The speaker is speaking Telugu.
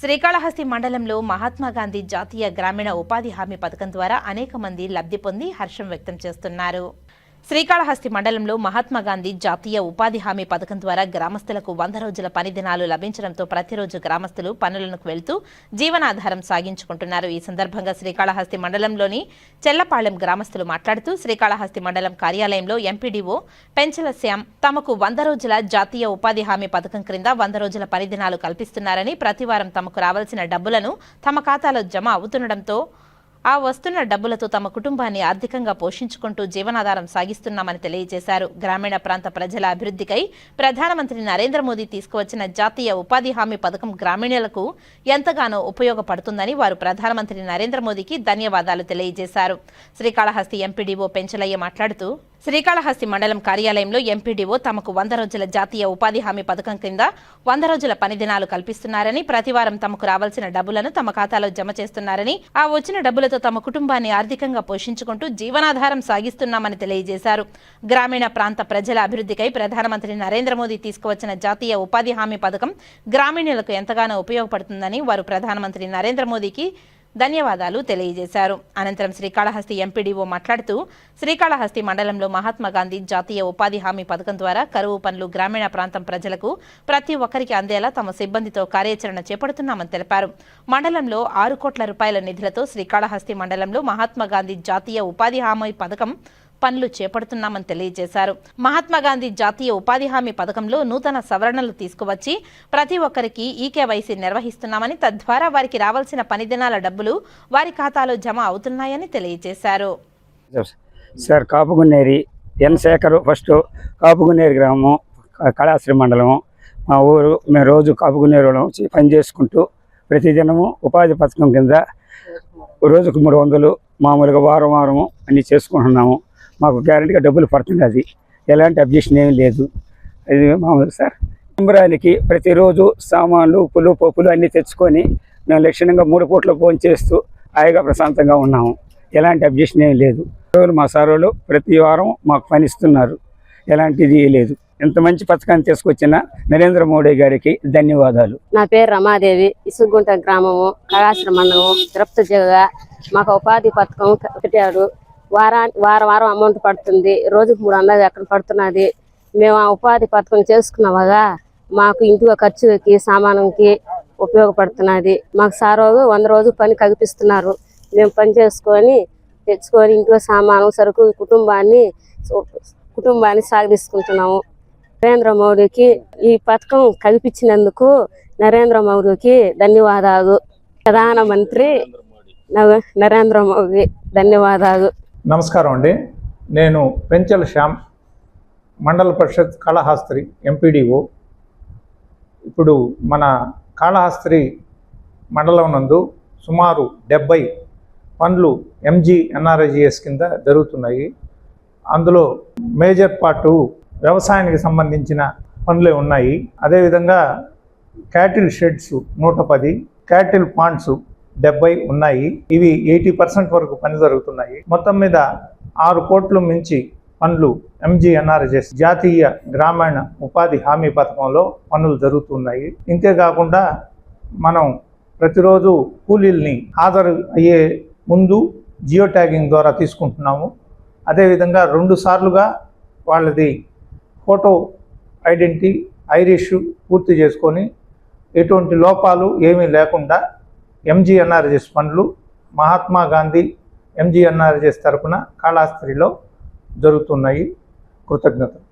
శ్రీకాళహస్తి మండలంలో మహాత్మాగాంధీ జాతీయ గ్రామీణ ఉపాధి హామీ పథకం ద్వారా అనేక మంది లబ్ధి పొంది హర్షం వ్యక్తం చేస్తున్నారు. శ్రీకాళహస్తి మండలంలో మహాత్మా గాంధీ జాతీయ ఉపాధి హామీ పథకం ద్వారా గ్రామస్తులకు వంద రోజుల పని దినాలు లభించడంతో ప్రతిరోజు గ్రామస్తులు పనులకు వెళ్తూ జీవనాధారం సాగించుకుంటున్నారు. ఈ సందర్భంగా శ్రీకాళహస్తి మండలంలోని చెల్లపాళెం గ్రామస్తులు మాట్లాడుతూ శ్రీకాళహస్తి మండలం కార్యాలయంలో ఎంపీడీఓ పెంచల శ్యామ్ తమకు వంద రోజుల జాతీయ ఉపాధి హామీ పథకం క్రింద వంద రోజుల పని దినాలు కల్పిస్తున్నారని ప్రతివారం తమకు రావాల్సిన డబ్బులను తమ ఖాతాలో జమ అవుతుండటంతో ఆ వస్తున్న డబ్బులతో తమ కుటుంబాన్ని ఆర్థికంగా పోషించుకుంటూ జీవనాధారం సాగిస్తున్నామని తెలియజేశారు. గ్రామీణ ప్రాంత ప్రజల అభివృద్ధికై ప్రధానమంత్రి నరేంద్ర మోదీ తీసుకువచ్చిన జాతీయ ఉపాధి హామీ పథకం గ్రామీణులకు ఎంతగానో ఉపయోగపడుతుందని వారు ప్రధానమంత్రి నరేంద్ర మోదీకి ధన్యవాదాలు తెలియజేశారు. శ్రీకాళహస్తి ఎంపీడీఓ పెంచలయ్య మాట్లాడుతూ శ్రీకాళహస్తి మండలం కార్యాలయంలో ఎంపీడీఓ తమకు వంద రోజుల జాతీయ ఉపాధి హామీ పథకం కింద వంద రోజుల పని దినాలు కల్పిస్తున్నారని ప్రతివారం తమకు రావాల్సిన డబ్బులను తమ ఖాతాలో జమ చేస్తున్నారని ఆ వచ్చిన డబ్బులతో తమ కుటుంబాన్ని ఆర్థికంగా పోషించుకుంటూ జీవనాధారం సాగిస్తున్నామని తెలియజేశారు. గ్రామీణ ప్రాంత ప్రజల అభివృద్ధికై ప్రధానమంత్రి నరేంద్ర మోదీ తీసుకువచ్చిన జాతీయ ఉపాధి హామీ పథకం గ్రామీణులకు ఎంతగానో ఉపయోగపడుతుందని వారు ప్రధానమంత్రి నరేంద్ర మోదీకి ధన్యవాదాలు తెలియజేశారు. అనంతరం శ్రీకాళహస్తి ఎంపీడీఓ మాట్లాడుతూ శ్రీకాళహస్తి మండలంలో మహాత్మా గాంధీ జాతీయ ఉపాధి హామీ పథకం ద్వారా కరువు పనులు గ్రామీణ ప్రాంతం ప్రజలకు ప్రతి ఒక్కరికి అందేలా తమ సిబ్బందితో కార్యాచరణ చేపడుతున్నామని తెలిపారు. మండలంలో ఆరు కోట్ల రూపాయల నిధులతో శ్రీకాళహస్తి మండలంలో మహాత్మా గాంధీ జాతీయ ఉపాధి హామీ పథకం పనులు చేపడుతున్నామని తెలియజేశారు. మహాత్మా గాంధీ జాతీయ ఉపాధి హామీ పథకంలో నూతన సవరణలు తీసుకువచ్చి ప్రతి ఒక్కరికి ఈకేవైసీ నిర్వహిస్తున్నామని తద్వారా వారికి రావాల్సిన పని దినాల డబ్బులు వారి ఖాతాలో జమ అవుతున్నాయని తెలియజేశారు. Sir Kapugunneri N Shekhar first Kapugunneri గ్రామం కళాశ్రీ మండలము. మా ఊరు మేము రోజు కాపుగున్నేరు వచ్చి పని చేసుకుంటూ ప్రతిదినము ఉపాధి పథకం కింద రోజుకు మూడు వందలు మామూలుగా వారం వారము అన్నీ చేసుకుంటున్నాము. మాకు గ్యారెంటీగా డబ్బులు పడుతుంది ఎలాంటి అబ్జెక్షన్ ఏం లేదు. అది మామూలు సార్. సంబరానికి ప్రతిరోజు సామాన్లు ఉప్పులు పప్పులు అన్నీ తెచ్చుకొని మేము లక్షణంగా మూడు పూట్ల ఫోన్ చేస్తూ హాయిగా ప్రశాంతంగా ఉన్నాము. ఎలాంటి అబ్జెక్షన్ ఏం లేదు. మా సారోలు ప్రతి వారం మాకు పనిస్తున్నారు ఎలాంటిది లేదు. ఎంత మంచి పథకాన్ని తీసుకొచ్చిన నరేంద్ర మోడీ గారికి ధన్యవాదాలు. నా పేరు రమాదేవి. ఇసుగుంట గ్రామము కళాశ్ర మండలము తిరుపతి జిల్లా. మాకు ఉపాధి పథకం పెట్టారు వారా వారం వారం అమౌంట్ పడుతుంది. రోజుకు మూడు వందలు ఎక్కడ పడుతున్నది? మేము ఆ ఉపాధి పథకం చేసుకున్నామగా మాకు ఇంటిలో ఖర్చుకి సామానంకి ఉపయోగపడుతున్నది. మాకు సార్ రోజు వంద రోజు పని కల్పిస్తున్నారు. మేము పని చేసుకొని తెచ్చుకొని ఇంట్లో సామాను సరుకు కుటుంబాన్ని కుటుంబాన్ని సాగదీసుకుంటున్నాము నరేంద్ర మోడీకి ఈ పథకం కల్పించినందుకు నరేంద్ర మోడీకి ధన్యవాదాలు. ప్రధానమంత్రి నరేంద్ర మోడీ ధన్యవాదాలు. నమస్కారం అండి. నేను పెంచల శ్యామ్ మండల పరిషత్ కాళహాస్త్రి ఎంపీడీఓ. ఇప్పుడు మన కాళహాస్త్రి మండలం నందు సుమారు డెబ్బై పనులు ఎంజీ ఎన్ఆర్ఐజిఎస్ కింద జరుగుతున్నాయి. అందులో మేజర్ పార్టు వ్యవసాయానికి సంబంధించిన పనులే ఉన్నాయి. అదేవిధంగా క్యాటిల్ షెడ్స్ నూట పది క్యాటిల్ పాండ్స్ డెబ్బై ఉన్నాయి. ఇవి ఎయిటీ పర్సెంట్ వరకు పని జరుగుతున్నాయి. మొత్తం మీద ఆరు కోట్లు మించి పనులు ఎంజీఎన్ఆర్ఎస్ జాతీయ గ్రామీణ ఉపాధి హామీ పథకంలో పనులు జరుగుతున్నాయి. ఇంతేకాకుండా మనం ప్రతిరోజు కూలీల్ని హాజరు అయ్యే ముందు జియో ట్యాగింగ్ ద్వారా తీసుకుంటున్నాము. అదేవిధంగా రెండు సార్లుగా వాళ్ళది ఫోటో ఐడెంటిటీ ఐరిష్ పూర్తి చేసుకొని ఎటువంటి లోపాలు ఏమీ లేకుండా ఎంజీఎన్ఆర్జెస్ పనులు మహాత్మా గాంధీ ఎంజీఎన్ఆర్జెస్ తరపున కాళాస్త్రిలో జరుగుతున్నాయి. కృతజ్ఞతలు.